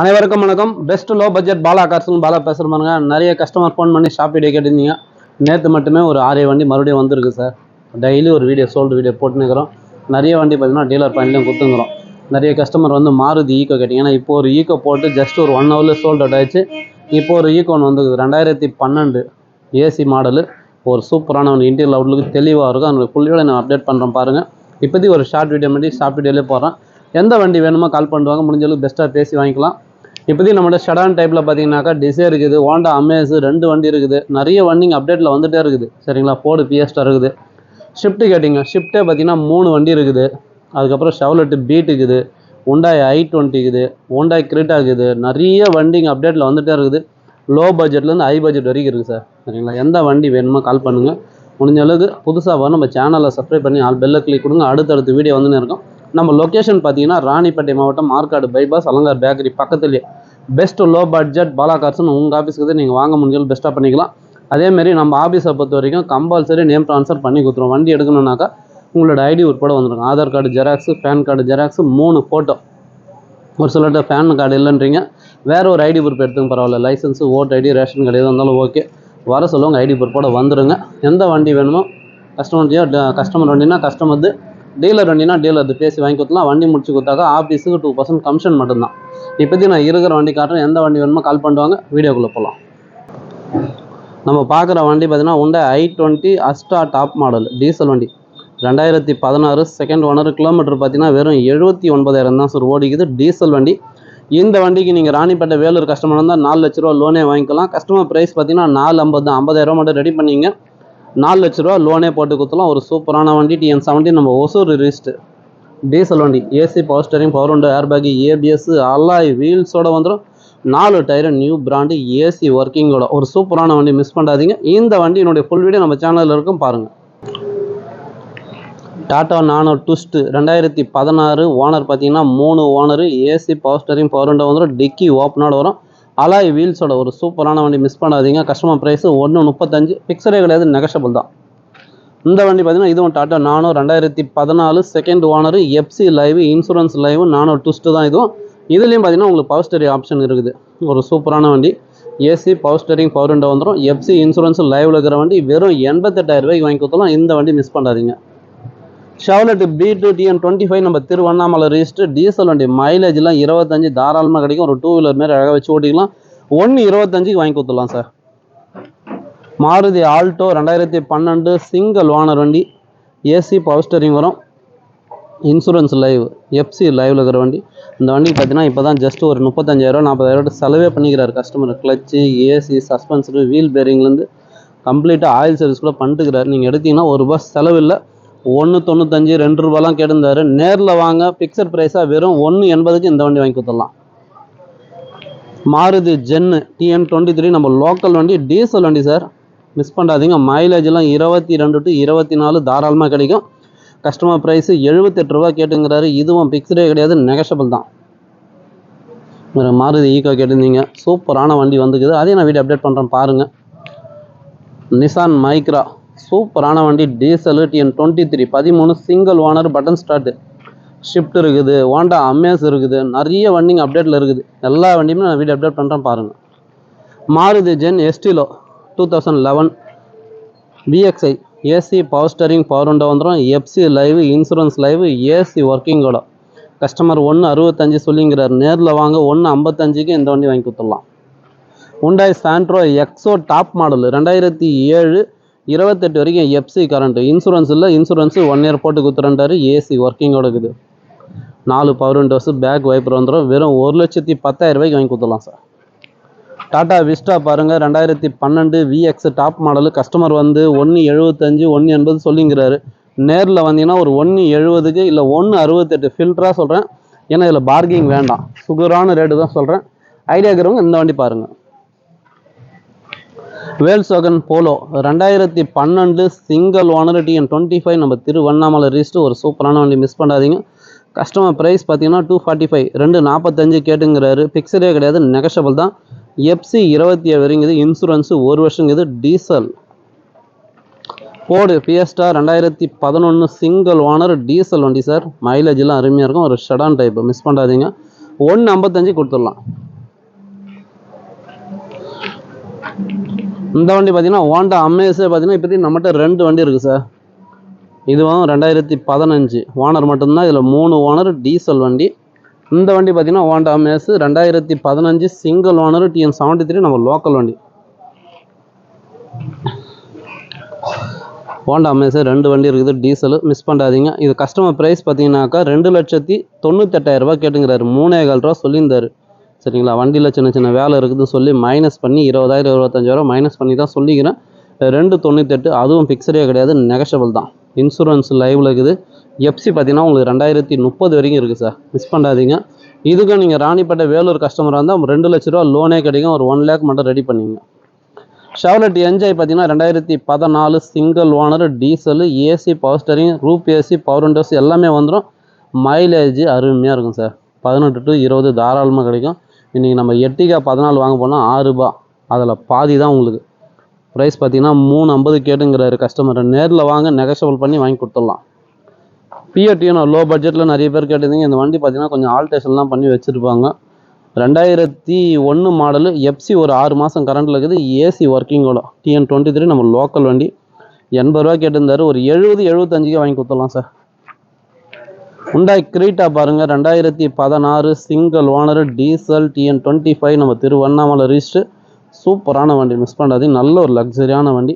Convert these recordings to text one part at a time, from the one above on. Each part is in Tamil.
அனைவருக்கும் வணக்கம். பெஸ்ட் லோ பட்ஜெட் பாலா கார்ஸ்னு பாலா பேசுகிற பாருங்க. நிறைய கஸ்டமர் ஃபோன் பண்ணி ஷாப் வீடியோ கேட்டிருந்தீங்க. நேற்று மட்டுமே ஒரு ஆறு வண்டி மறுபடியும் வந்திருக்கு சார் டெய்லி ஒரு வீடியோ சோல்டு வீடியோ போட்டுனுக்கிறோம் நிறைய வண்டி பார்த்தீங்கன்னா டீலர் பாயிண்ட்லையும் கொடுத்துங்கிறோம் நிறைய கஸ்டமர் வந்து மாருதி ஈக்கோ கேட்டிங்கன்னா இப்போ ஒரு ஈக்கோ போட்டு ஜஸ்ட் ஒரு ஒன் ஹவரில் சோல்ட் அவுட் ஆயிடுச்சு. இப்போ ஒரு ஈக்கோ ஒன்று வந்துருக்குது. ரெண்டாயிரத்தி பன்னெண்டு ஏசி மாடலு ஒரு சூப்பரான ஒரு இன்டீரியல் அவுட்லுக்கு தெளிவாக இருக்கும். அதனுடைய ஃபுல்லியோட நான் அப்டேட் பண்ணுறேன் பாருங்கள் இப்போதைக்கு ஒரு ஷார்ட் வீடியோ மட்டும் ஷார்ட் வீடியோலேயே போடுறேன். எந்த வண்டி வேணுமோ கால் பண்ணுவாங்க. முடிஞ்ச அளவுக்கு பெஸ்ட்டாக பேசி வாங்கிக்கலாம். இப்போதையும் நம்மளோட ஷடான் டைப்பில் பார்த்தீங்கன்னாக்கா டிசே இருக்குது ஹோண்டா அமேஸ் ரெண்டு வண்டி இருக்குது. நிறைய வண்டிங்க அப்டேட்டில் வந்துகிட்டே இருக்குது. சரிங்களா? ஃபோர்டு பிஎஸ்டா இருக்குது. ஷிஃப்ட்டு கேட்டிங்க. ஷிஃப்ட்டே பார்த்தீங்கன்னா மூணு வண்டி இருக்குது. அதுக்கப்புறம் ஷெவலெட்டு பீட் இருக்குது. ஒண்டாய் ஐ டுவெண்ட்டி இருக்குது. ஒண்டாய் கிரீட்டா இருக்குது. நிறைய வண்டிங்க அப்டேட்டில் வந்துகிட்டே இருக்குது. லோ பட்ஜெட்லேருந்து ஹை பட்ஜெட் வரைக்கும் இருக்குது சார் சரிங்களா? எந்த வண்டி வேணுமோ கால் பண்ணுங்கள் முடிஞ்ச அளவுக்கு புதுசாக வரும். நம்ம சேனலை சப்ஸ்கிரைப் பண்ணி ஆல் பெல்லை கிளிக் கொடுங்க. அடுத்தடுத்த வீடியோ வந்துன்னு இருக்கும். நம்ம லொக்கேஷன் பார்த்தீங்கன்னா ராணிப்பேட்டை மாவட்டம் மார்க்காடு பைபாஸ் அலங்கார் பேக்கரி பக்கத்துலேயே. பெஸ்ட் லோ பட்ஜெட் பாலா கார்ஸ்னு உங்கள் ஆஃபீஸ்க்கு நீங்கள் வாங்க முடிஞ்சாலும் பெஸ்ட்டாக பண்ணிக்கலாம். அதேமாரி நம்ம ஆஃபீஸை பொறுத்த வரைக்கும் கம்பல்சரி நேம் ட்ரான்ஸ்ஃபர் பண்ணி கொடுத்துருவோம் வண்டி எடுக்கணுன்னாக்கா உங்களோட ஐடி உட்பட வந்துடும் Aadhaar card xerox PAN card xerox மூணு ஃபோட்டோ ஒரு சிலர்கிட்ட பேன் கார்டு இல்லைன்றீங்க. வேறு ஒரு ஐடி ப்ரூஃப் எடுத்துங்க பரவாயில்ல. Licence voter ID ration card எது இருந்தாலும் ஓகே வர சொல்லுவாங்க ஐடி ப்ரூஃபோட வந்துடுங்க எந்த வண்டி வேணுமோ கஸ்டமர் கஸ்டமர் வண்டினா கஸ்டமர் டீலர் வண்டினா டீலர் பேசி வாங்கி கொடுத்தலாம் வண்டி முடிச்சு கொடுத்தாக்கா ஆஃபீஸுக்கு டூ பர்சன்ட் கமிஷன் மட்டும்தான். இப்போதைக்கு நான் இருக்கிற வண்டி காட்டுறேன். எந்த வண்டி வேணுமோ கால் பண்ணுவாங்க வீடியோக்குள்ளே போகலாம் நம்ம பார்க்குற வண்டி பார்த்தீங்கன்னா Hyundai i twenty Asta top model diesel வண்டி. ரெண்டாயிரத்தி பதினாறு செகண்ட் ஓனர் கிலோமீட்டர் பார்த்தீங்கன்னா வெறும் எழுபத்தி ஒன்பதாயிரம் தான் சார் ஓடிக்குது டீசல் வண்டி. இந்த வண்டிக்கு நீங்கள் ராணிப்பேட்டை வேலூர் கஸ்டமர் இருந்தால் நாலு லட்ச ரூபா லோனே வாங்கிக்கலாம். கஸ்டமர் ப்ரைஸ் பார்த்தீங்கன்னா நாலு ஐம்பது தான் ஐம்பதாயிரம் மட்டும் ரெடி பண்ணிங்க நாலு லட்ச ரூபா லோனே போட்டு கொடுத்தலாம் ஒரு சூப்பரான வண்டி டிஎன் செவன்டீன் நம்ம ஒசூர் ரிஸ்ட்டு டீசல் வண்டி ஏசி பவர் ஸ்டரிங் பவர் உண்டு ஏர் பேக்கு ஏபிஎஸ் அல்லாய் வீல்ஸோட வந்துடும் நாலு டயரு நியூ பிராண்டு ஏசி ஒர்க்கிங்கோட ஒரு சூப்பரான வண்டி மிஸ் பண்ணாதீங்க. இந்த வண்டி என்னுடைய ஃபுல் வீடியோ நம்ம சேனலில் இருக்கும். பாருங்கள் டாட்டா நானோ டுஸ்ட்டு ரெண்டாயிரத்தி பதினாறு ஓனர் பார்த்தீங்கன்னா மூணு owner AC power steering power window வந்துடும் டிக்கி ஓப்பனோட வரும். அலாய் வீல்ஸோட ஒரு சூப்பரான வண்டி மிஸ் பண்ணாதீங்க. கஸ்டமர் ப்ரைஸ் ஒன்று முப்பத்தஞ்சு. பிக்சரே கிடையாது நெகஷபிள் தான். இந்த வண்டி பார்த்தீங்கன்னா இதுவும் டாட்டா நானோ ரெண்டாயிரத்தி பதினாலு second owner FC live insurance live Nano twist தான் இதுவும். இதுலேயும் பார்த்தீங்கன்னா உங்களுக்கு பவர் ஸ்டேரிங் ஆப்ஷன் இருக்குது. ஒரு சூப்பரான வண்டி. AC power steering power window வந்துடும் எஃப்சி இன்சூரன்ஸ் லைவில் இருக்கிற வண்டி வெறும் எண்பத்தெட்டாயிரம் ரூபாய்க்கு வாங்கி கொடுத்தாலும் இந்த வண்டி மிஸ் பண்ணாதீங்க. Chevrolet B two TN twenty five நம்ம திருவண்ணாமலை ரிஜிஸ்டர் டீசல் வண்டி. மைலேஜ்லாம் இருபத்தஞ்சு தாராளமாக கிடைக்கும். ஒரு டூ வீலர் மாரி அழகாக வச்சு ஓட்டிக்கலாம். ஒன்று இருபத்தஞ்சுக்கு வாங்கி கொடுத்துடலாம் சார் மாருதி ஆல்டோ ரெண்டாயிரத்தி பன்னெண்டு சிங்கிள் ஓனர் வண்டி. ஏசி பவர் ஸ்டரிங் வரும். இன்சூரன்ஸ் லைவ் எஃப்சி லைவில் இருக்கிற வண்டி. இந்த வண்டிக்கு பார்த்தீங்கன்னா இப்போ தான் ஜஸ்ட் ஒரு முப்பத்தஞ்சாயிரரூவா நாற்பதாயிரம் செலவே பண்ணிக்கிறார் customer clutch AC suspension wheel பேரிங்லேருந்து கம்ப்ளீட்டாக ஆயில் சர்வீஸ் கூட பண்ணிட்டுக்கிறார். நீங்கள் எடுத்தீங்கன்னா ஒரு ரூபா செலவு இல்லை. ஒன்று தொண்ணூத்தஞ்சு ரெண்டு ரூபாலாம் கேட்டிருந்தாரு நேரில் வாங்க ஃபிக்ஸட் ப்ரைஸாக வெறும் ஒன்று எண்பதுக்கு இந்த வண்டி வாங்கி கொடுத்துடலாம். Maruti Zen TN twenty three நம்ம லோக்கல் வண்டி டீசல் வண்டி சார். மிஸ் பண்ணாதீங்க. மைலேஜ்லாம் இருபத்தி ரெண்டு டு இருபத்தி நாலு தாராளமாக கிடைக்கும். கஸ்டமர் ப்ரைஸு எழுபத்தெட்டு ரூபா கேட்டுங்கிறாரு. இதுவும் ஃபிக்ஸ்டே கிடையாது நெகஷபிள் தான். ஒரு மாருதி ஈக்கோ கேட்டிருந்தீங்க. சூப்பரான வண்டி வந்துக்குது. அதையும் நான் வீடியோ அப்டேட் பண்ணுறேன் பாருங்கள் நிசான் மைக்ரா சூப்பரான வண்டி டீசல் டிஎன் டுவெண்ட்டி த்ரீ பதிமூணு single owner button start shift இருக்குது ஹோண்டா அமேஸ் இருக்குது நிறைய வண்டிங்க அப்டேட்டில் இருக்குது. எல்லா வண்டியுமே நான் வீடியோ அப்டேட் பண்ணுறேன் பாருங்கள் Maruti Zen Estilo two thousand eleven BXI AC power steering power உண்டை வந்துடும் FC live insurance live AC ஒர்க்கிங்கோட customer ஒன்று அறுபத்தஞ்சு சொல்லிங்கிறார். நேரில் வாங்க ஒன்று ஐம்பத்தஞ்சுக்கு இந்த வண்டி வாங்கி கொடுத்துடலாம். உண்டாய் சாண்ட்ரோ எக்ஸோ டாப் மாடல் ரெண்டாயிரத்தி ஏழு இருபத்தெட்டு வரைக்கும் எஃப்சி கரண்ட்டு இன்சூரன்ஸ் இல்லை இன்சூரன்ஸு ஒன் இயர் போட்டு கொடுத்துறேன்டாரு ஏசி ஒர்க்கிங்கோட இருக்குது. நாலு பவர் விண்டோஸு பேக் வைப்பர் வந்துடும் வெறும் ஒரு லட்சத்தி பத்தாயிரம் ரூபாய்க்கு வாங்கி கொடுத்துடலாம் சார் டாடா விஸ்டா பாருங்கள் ரெண்டாயிரத்தி பன்னெண்டு விஎக்ஸ் டாப் மாடலு கஸ்டமர் வந்து ஒன்று எழுபத்தஞ்சு ஒன்று எண்பது சொல்லிங்கிறாரு. நேரில் வந்தீங்கன்னா ஒரு ஒன்று எழுபதுக்கு இல்லை ஒன்று அறுபத்தெட்டு ஃபில்டராக சொல்கிறேன் ஏன்னா இதில் பார்கிங் வேண்டாம். சுகரான ரேட்டு தான் சொல்கிறேன் ஐடியா இருக்கிறவங்க இந்த வண்டி பாருங்கள் வேல்சோகன் போலோ ரெண்டாயிரத்தி பன்னெண்டு single owner TN twenty five நம்ம திருவண்ணாமலை ரீஸ்ட்டு ஒரு சூப்பரான வண்டி மிஸ் பண்ணாதீங்க. கஸ்டமர் ப்ரைஸ் பார்த்தீங்கன்னா டூ ஃபார்ட்டி ஃபைவ் ரெண்டு நாற்பத்தஞ்சு கேட்டுங்கிறாரு. ஃபிக்ஸடே கிடையாது நெகஷபிள் தான். எஃப்சி இருபத்தி ஏழு வரைங்குது இன்சூரன்ஸு ஒரு வருஷங்குது டீசல் போடு ஃபியஸ்டா ரெண்டாயிரத்தி பதினொன்று சிங்கிள் ஓனர் டீசல் வண்டி சார் மைலேஜ்லாம் அருமையாக இருக்கும். ஒரு ஷடான் டைப் மிஸ் பண்ணாதீங்க. ஒன்று ஐம்பத்தஞ்சு கொடுத்துடலாம். இந்த வண்டி பார்த்தீங்கன்னா ஹோண்டா அமேஸே பார்த்தீங்கன்னா இப்போதைக்கு நம்மகிட்ட ரெண்டு வண்டி இருக்குது சார் இதுவும் ரெண்டாயிரத்தி பதினஞ்சு. ஓனர் மட்டும்தான் இதில் மூணு ஓனர் டீசல் வண்டி. இந்த வண்டி பார்த்தீங்கன்னா ஹோண்டா அமேஸ் ரெண்டாயிரத்தி பதினஞ்சு single owner TN seventy three நம்ம லோக்கல் வண்டி. ஹோண்டா அமேஸு ரெண்டு வண்டி இருக்குது டீசலு மிஸ் பண்ணாதீங்க. இது கஸ்டமர் ப்ரைஸ் பார்த்தீங்கன்னாக்கா ரெண்டு லட்சத்தி தொண்ணூத்தெட்டாயிரரூபா கேட்டுங்கிறாரு. மூணே கால் ரூபா சொல்லியிருந்தாரு. சரிங்களா? வண்டியில் சின்ன சின்ன வேலை இருக்குதுன்னு சொல்லி மைனஸ் பண்ணி இருபதாயிரம் இருபத்தஞ்சாயிரம் மைனஸ் பண்ணி தான் சொல்லிக்கிறேன். ரெண்டு தொண்ணூத்தெட்டு அதுவும் ஃபிக்ஸடே கிடையாது நெகஷபிள் தான். இன்சூரன்ஸ் லைவில் இருக்குது. எஃப்சி பார்த்தீங்கன்னா உங்களுக்கு ரெண்டாயிரத்தி முப்பது வரைக்கும் இருக்குது சார் மிஸ் பண்ணாதீங்க. இதுக்கும் நீங்கள் ராணிப்பேட்டை வேலூர் கஸ்டமராக இருந்தால் ரெண்டு லட்ச ரூபா லோனே கிடைக்கும். ஒரு ஒன் லேக் மட்டும் ரெடி பண்ணிங்க. ஷெவலட் என்ஜாய் பார்த்தீங்கன்னா ரெண்டாயிரத்தி பதினாலு single owner diesel AC power steering roof AC power windows எல்லாமே வந்துடும் மைலேஜ் அருமையாக இருக்கும் சார் பதினெட்டு டு இருபது தாராளமாக கிடைக்கும். இன்றைக்கி நம்ம எட்டிகா பதினாலு வாங்க போனால் ஆறுரூபா அதில் பாதி தான் உங்களுக்கு. ப்ரைஸ் பார்த்தீங்கன்னா மூணு ஐம்பது கேட்டுங்கிறாரு கஸ்டமர் நேரில் வாங்க நெகஷபிள் பண்ணி வாங்கி கொடுத்துடலாம். பிஎட்டியும் லோ பட்ஜெட்டில் நிறைய பேர் கேட்டிருந்தீங்க. இந்த வண்டி பார்த்தீங்கன்னா கொஞ்சம் ஆல்ட்ரேஷன்லாம் பண்ணி வச்சுருப்பாங்க. ரெண்டாயிரத்தி ஒன்று மாடலு எஃப்சி ஒரு ஆறு மாதம் கரண்டில் இருக்குது. ஏசி ஒர்க்கிங்கோட டிஎன் டுவெண்ட்டி த்ரீ நம்ம லோக்கல் வண்டி. எண்பது ரூபா கேட்டிருந்தாரு. ஒரு எழுபது எழுபத்தஞ்சிக்கே வாங்கி கொடுத்துடலாம் சார் உண்டாய் கிரீட்டா பாருங்கள் ரெண்டாயிரத்தி பதினாறு single owner diesel TN twenty five நம்ம திருவண்ணாமலை ரிஜிஸ்டர் சூப்பரான வண்டி மிஸ் பண்ணாதீங்க நல்ல ஒரு லக்ஸரியான வண்டி.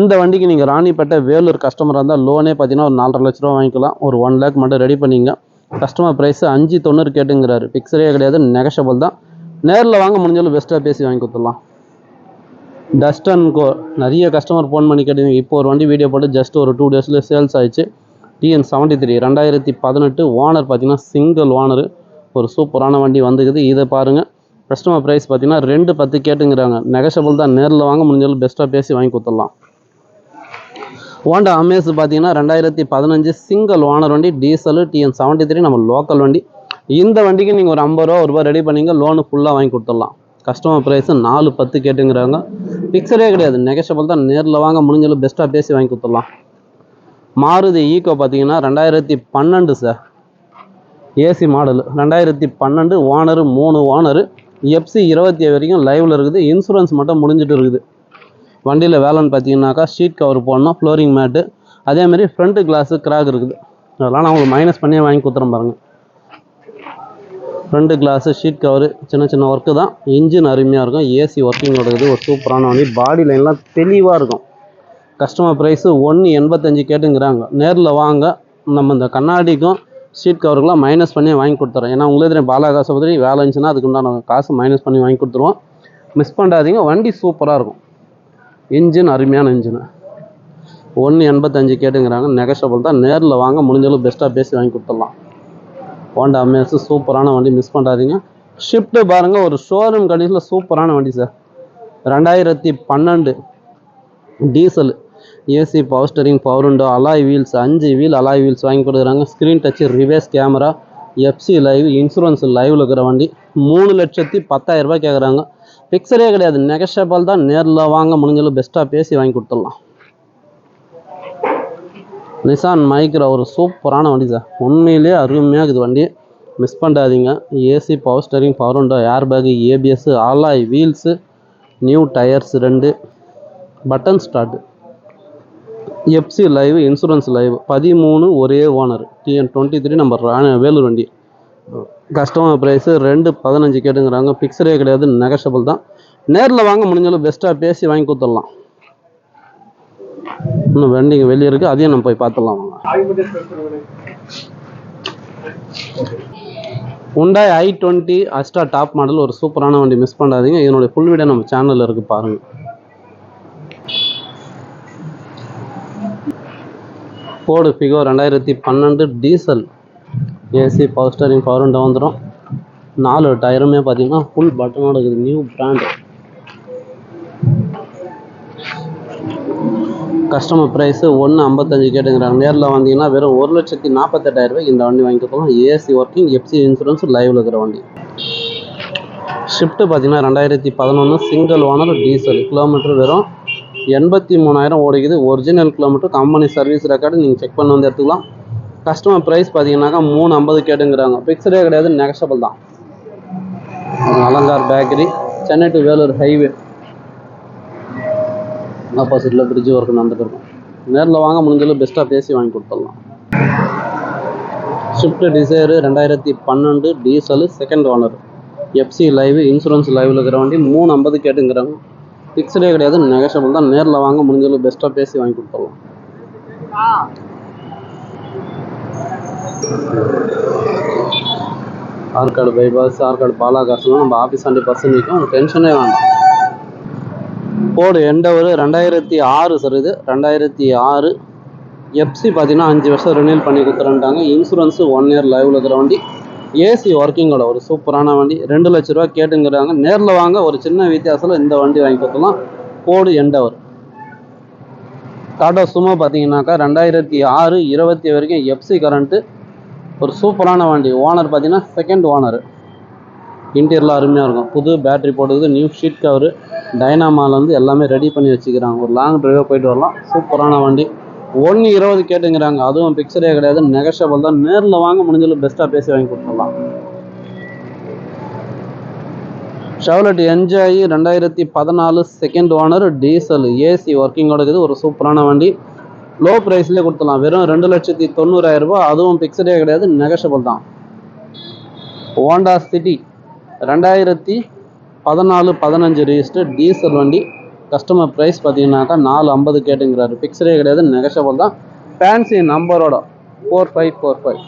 இந்த வண்டிக்கு நீங்கள் ராணிப்பேட்டை வேலூர் கஸ்டமராக இருந்தால் லோனே பார்த்தீங்கன்னா ஒரு நாலரை லட்ச ரூபா வாங்கிக்கலாம். ஒரு ஒன் லேக் மட்டும் ரெடி பண்ணிங்க. கஸ்டமர் ப்ரைஸ் அஞ்சு தொண்ணூறு கேட்டுங்கிறாரு. பிக்சரே கிடையாது நெகஷபிள் தான். நேரில் வாங்க முடிஞ்சாலும் பெஸ்ட்டாக பேசி வாங்கி கொடுத்துடலாம். டஸ்டன் கோ நிறைய கஸ்டமர் ஃபோன் பண்ணி கேட்டீங்க. இப்போ ஒரு வண்டி வீடியோ போட்டு ஜஸ்ட் ஒரு டூ டேஸில் சேல்ஸ் ஆயிடுச்சு. டிஎன் செவன்ட்டி த்ரீ ரெண்டாயிரத்தி பதினெட்டு ஓனர் பார்த்தீங்கன்னா சிங்கிள் ஓனரு ஒரு சூப்பரான வண்டி வந்துக்குது. இதை பாருங்கள் கஸ்டமர் ப்ரைஸ் பார்த்தீங்கன்னா ரெண்டு பத்து கேட்டுங்கிறாங்க. நெகஷபிள் தான். நேரில் வாங்க முடிஞ்சாலும் பெஸ்ட்டாக பேசி வாங்கி கொடுத்துடலாம். ஹோண்டா அமேஸ் பார்த்தீங்கன்னா ரெண்டாயிரத்தி பதினஞ்சு சிங்கிள் ஓனர் வண்டி. டீசல் டிஎன் செவன்ட்டி த்ரீ நம்ம லோக்கல் வண்டி. இந்த வண்டிக்கு நீங்கள் ஒரு ஐம்பது ரூபா ஒரு ரூபா ரெடி பண்ணிங்க. லோனு ஃபுல்லாக வாங்கி கொடுத்துடலாம். கஸ்டமர் ப்ரைஸு நாலு பத்து கேட்டுங்கிறாங்க. பிக்சரே கிடையாது. நெகஷபிள் தான். நேரில் வாங்க முடிஞ்சாலும் பெஸ்ட்டாக பேசி வாங்கி கொடுத்துடலாம். மாருதி ஈக்கோ பார்த்தீங்கன்னா ரெண்டாயிரத்தி பன்னெண்டு சார். AC model. ரெண்டாயிரத்தி பன்னெண்டு ஓனரு மூணு ஓனரு. எஃப்சி இருபத்தி ஏழு வரைக்கும் லைவில் இருக்குது. இன்சூரன்ஸ் மட்டும் முடிஞ்சிட்டு இருக்குது. வண்டியில் வேலைன்னு பார்த்தீங்கன்னாக்கா ஷீட் கவர் போடணும் ஃப்ளோரிங் மேட்டு. அதேமாரி ஃப்ரண்ட்டு கிளாஸு கிராக் இருக்குது. அதெல்லாம் நான் உங்களுக்கு மைனஸ் பண்ணியே வாங்கி கொடுத்துறேன் பாருங்கள் ஃப்ரண்ட்டு கிளாஸு ஷீட் கவரு சின்ன சின்ன ஒர்க்கு தான். இன்ஜின் அருமையாக இருக்கும். ஏசி ஒர்க்கிங் இருக்குது. ஒரு சூப்பரான வண்டி. பாடி லைன்லாம் தெளிவாக இருக்கும். கஸ்டமர் ப்ரைஸு ஒன்று எண்பத்தஞ்சு கேட்டுங்கிறாங்க. நேரில் வாங்க நம்ம இந்த கண்ணாடிக்கும் ஷீட் கவருக்கெலாம் மைனஸ் பண்ணி வாங்கி கொடுத்துறோம். ஏன்னா உங்களே தெரியும் பாலாகாச பற்றி வேலை இருந்துச்சுன்னா அதுக்கு உண்டான காசு மைனஸ் பண்ணி வாங்கி கொடுத்துருவோம். மிஸ் பண்ணாதீங்க வண்டி சூப்பராக இருக்கும். இன்ஜின் அருமையான இன்ஜினு ஒன்று எண்பத்தஞ்சு கேட்டுங்கிறாங்க நெகஷபிள் தான். நேரில் வாங்க முடிஞ்சளவு பெஸ்ட்டாக பேசி வாங்கி கொடுத்துடலாம். ஹோண்டா அமேஸு சூப்பரான வண்டி மிஸ் பண்ணாதீங்க. ஷிஃப்ட்டு பாருங்கள் ஒரு ஷோரூம் கண்டிஷனில் சூப்பரான வண்டி சார் ரெண்டாயிரத்தி பன்னெண்டு diesel AC power steering power window alloy wheels அஞ்சு வீல் அலாய் வீல்ஸ் வாங்கி கொடுக்குறாங்க. Screen touch reverse camera FC live insurance லைவில் இருக்கிற வண்டி. மூணு லட்சத்தி பத்தாயிரம் ரூபாய் கேட்குறாங்க பிக்சரே கிடையாது. நெகஷபிள் தான். நேரில் வாங்க முடிஞ்சளவு பெஸ்ட்டாக பேசி வாங்கி கொடுத்துடலாம். நிசான் மைக்ரோ ஒரு சூப்பரான வண்டி சார் உண்மையிலே அருமையாக இருக்குது வண்டி. மிஸ் பண்ணாதீங்க. AC power steering power window air bag ABS alloy wheels new tyres ரெண்டு. Button start FC live insurance live பதிமூணு ஒரே owner. TN twenty three number Vellore வண்டி. கஸ்டமர் ப்ரைஸு ரெண்டு பதினஞ்சு கேட்டுங்கிறாங்க. பிக்சரே கிடையாது நெகஷபிள் தான். நேரில் வாங்க முடிஞ்சாலும் பெஸ்ட்டாக பேசி வாங்கி கொடுத்துடலாம். இன்னும் வண்டிங்க வெளியே இருக்குது அதையும் நம்ம போய் பார்த்துடலாம் வாங்க. Hyundai i twenty Asta top model ஒரு சூப்பரான வண்டி மிஸ் பண்ணாதீங்க. இதனுடைய ஃபுல் வீடியோ நம்ம சேனலில் இருக்குது பாருங்கள் ஃபோர்டு ஃபிகோ ரெண்டாயிரத்தி பன்னெண்டு diesel AC power steering power window வந்துடும் நாலு டயருமே பார்த்தீங்கன்னா ஃபுல் பட்டனோட இருக்குது. நியூ பிராண்டு கஸ்டமர் ப்ரைஸு ஒன்று ஐம்பத்தஞ்சு கேட்டுங்கிறாங்க நேரில் வந்தீங்கன்னா வெறும் ஒரு லட்சத்தி நாற்பத்தெட்டாயிரம் ரூபாய்க்கு இந்த வண்டி வாங்கிக்கலாம் ஏசி ஒர்க்கிங் எஃப்சி இன்சூரன்ஸ் லைவில் இருக்கிற வண்டி. ஷிஃப்ட்டு பார்த்தீங்கன்னா ரெண்டாயிரத்தி பதினொன்று சிங்கிள் ஓனர் டீசல் கிலோமீட்டர் வெறும் எண்பத்தி மூணாயிரம் ஓடிக்குது. Original kilometre company service record நீங்கள் செக் பண்ணி வந்து எடுத்துக்கலாம். கஸ்டமர் ப்ரைஸ் பார்த்தீங்கன்னாக்கா மூணு ஐம்பது கேட்டுங்கிறாங்க. ஃபிக்ஸடே கிடையாது நெகஷபிள் தான். Alankar bakery Chennai to Vellore highway ஆப்போசிட்டில் பிரிட்ஜ் ஒர்க் நடந்துட்டு இருக்கும் நேரில் வாங்க முடிஞ்சளவு பெஸ்ட்டாக பேசி வாங்கி கொடுத்துடலாம். ஸ்விஃப்ட் டிசைரு ரெண்டாயிரத்தி பன்னெண்டு diesel second owner FC live insurance லைவில் இருக்கிற வண்டி மூணு ஐம்பது கேட்டுங்கிறாங்க. ஃபிக்ஸ்டே கிடையாது நெகஷபிள் தான். நேரில் வாங்க முடிஞ்சளவு பெஸ்ட்டாக பேசி வாங்கி கொடுத்துடலாம். ஆற்காடு பைபாஸ் ஆற்காடு பாலாகாசம்லாம் நம்ம ஆஃபீஸ் ஆண்டி பஸ் நிற்கும் டென்ஷனே வேண்டாம் போடு எண்டவர் ரெண்டாயிரத்தி ஆறு சார் இது. ரெண்டாயிரத்தி ஆறு. எஃப்சி பார்த்தீங்கன்னா அஞ்சு வருஷம் ரினியூல் பண்ணி கொடுத்துறேன்ட்டாங்க. இன்சூரன்ஸு ஒன் இயர் லைவில் இருக்கிற வண்டி. ஏசி ஒர்க்கிங்கோட ஒரு சூப்பரான வண்டி. ரெண்டு லட்ச ரூபா கேட்டுங்கிறாங்க. நேரில் வாங்க ஒரு சின்ன வித்தியாசத்தில் இந்த வண்டி வாங்கி கொடுத்தலாம் போடு எண்டவர் டாடா சுமோ பார்த்தீங்கன்னாக்கா ரெண்டாயிரத்தி ஆறு இருபத்தி வரைக்கும் எஃப்சி கரண்ட்டு ஒரு சூப்பரான வண்டி. ஓனர் பார்த்தீங்கன்னா செகண்ட் ஓனர் இன்டீரியர்லாம் அருமையாக இருக்கும். புது பேட்டரி போட்டுக்குது நியூ ஷீட் கவரு டைனாமாலேருந்து எல்லாமே ரெடி பண்ணி வச்சுக்கிறாங்க. ஒரு லாங் ட்ரைவாக போயிட்டு வரலாம். சூப்பரான வண்டி. ஒன்று இருபது கேட்டுங்கிறாங்க. அதுவும் பிக்சரே கிடையாது. நெகஷபிள் தான். நேரில் வாங்க முடிஞ்சளவு பெஸ்ட்டாக பேசி வாங்கி கொடுத்துடலாம். ஷவலட் என்ஜாய் ரெண்டாயிரத்தி பதினாலு செகண்ட் ஓனர் டீசல் ஏசி ஒர்க்கிங்கோட இருக்குது. ஒரு சூப்பரான வண்டி. லோ ப்ரைஸ்லேயே கொடுத்துடலாம். வெறும் ரெண்டு லட்சத்தி தொண்ணூறாயிரம் ரூபாய். அதுவும் பிக்சடே கிடையாது. நெகஷபிள் தான். ஹோண்டா சிட்டி ரெண்டாயிரத்தி பதினாலு பதினஞ்சு ரிஜிஸ்டர் டீசல் வண்டி. கஸ்டமர் ப்ரைஸ் பார்த்தீங்கன்னாக்கா நாலு ஐம்பது கேட்டுங்கிறாரு. பிக்சரே கிடையாது நெகஷபிள் தான். ஃபேன்சி நம்பரோட ஃபோர் ஃபைவ் ஃபோர் ஃபைவ்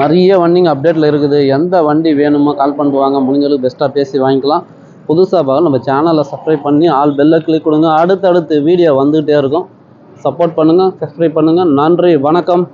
நிறைய வண்டிங்க அப்டேட்டில் இருக்குது. எந்த வண்டி வேணுமோ கால் பண்ணிட்டு வாங்க முடிஞ்சளவுக்கு பெஸ்ட்டாக பேசி வாங்கிக்கலாம். புதுசாக பார்க்க நம்ம சேனலை சப்ஸ்கிரைப் பண்ணி ஆல் பெல்லை கிளிக் கொடுங்க. அடுத்தடுத்து வீடியோ வந்துகிட்டே இருக்கும். சப்போர்ட் பண்ணுங்கள் சப்ஸ்கிரைப் பண்ணுங்கள் நன்றி வணக்கம்.